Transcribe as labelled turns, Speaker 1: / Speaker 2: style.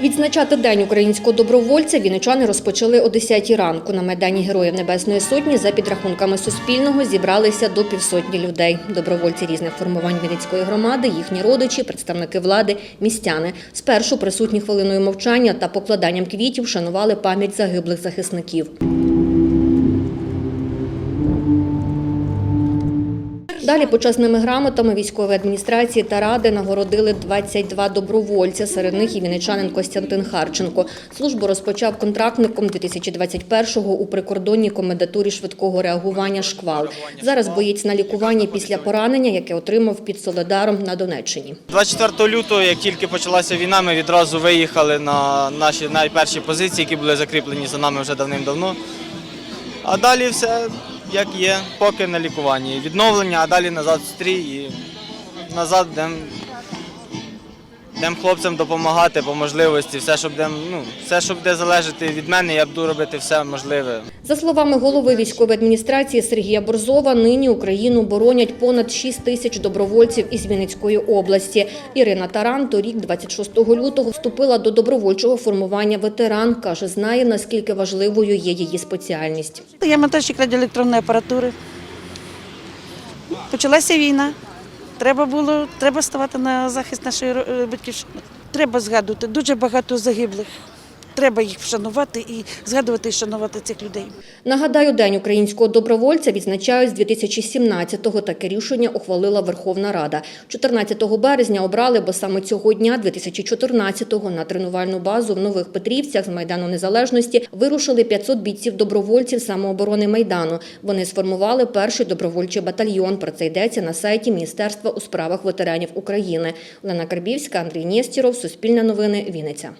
Speaker 1: Відзначати День українського добровольця віничани розпочали о 10 ранку. На Майдані Героїв Небесної Сотні за підрахунками Суспільного зібралися до півсотні людей. Добровольці різних формувань Вінницької громади, їхні родичі, представники влади, містяни. Спершу присутні хвилиною мовчання та покладанням квітів шанували пам'ять загиблих захисників. Далі почесними грамотами військової адміністрації та ради нагородили 22 добровольця. Серед них і вінничанин Костянтин Харченко. Службу розпочав контрактником 2021-го у прикордонній комендатурі швидкого реагування «Шквал». Зараз боєць на лікуванні після поранення, яке отримав під Соледаром на Донеччині.
Speaker 2: 24 лютого, як тільки почалася війна, ми відразу виїхали на наші найперші позиції, які були закріплені за нами вже давним-давно. А далі все як є, поки на лікуванні. Відновлення, а далі назад в стрій і назад йдемо йдем хлопцям допомагати по можливості. Все, що буде, ну, все, що буде залежати від мене, я буду робити все можливе.
Speaker 1: За словами голови військової адміністрації Сергія Борзова, нині Україну боронять понад 6 тисяч добровольців із Вінницької області. Ірина Таран торік, 26 лютого, вступила до добровольчого формування ветеран. Каже, знає, наскільки важливою є її спеціальність.
Speaker 3: Я монтажник радіоелектронної апаратури. Почалася війна. Треба було треба ставати на захист нашої е, батьківщини. Треба згадувати дуже багато загиблих. Треба їх вшанувати і згадувати і шанувати цих людей.
Speaker 1: Нагадаю, День українського добровольця відзначають з 2017-го. Таке рішення ухвалила Верховна Рада. 14 березня обрали, бо саме цього дня, 2014-го, на тренувальну базу в Нових Петрівцях з Майдану Незалежності вирушили 500 бійців-добровольців самооборони Майдану. Вони сформували перший добровольчий батальйон. Про це йдеться на сайті Міністерства у справах ветеранів України. Олена Карбівська, Андрій Нєстіров, Суспільне новини, Вінниця.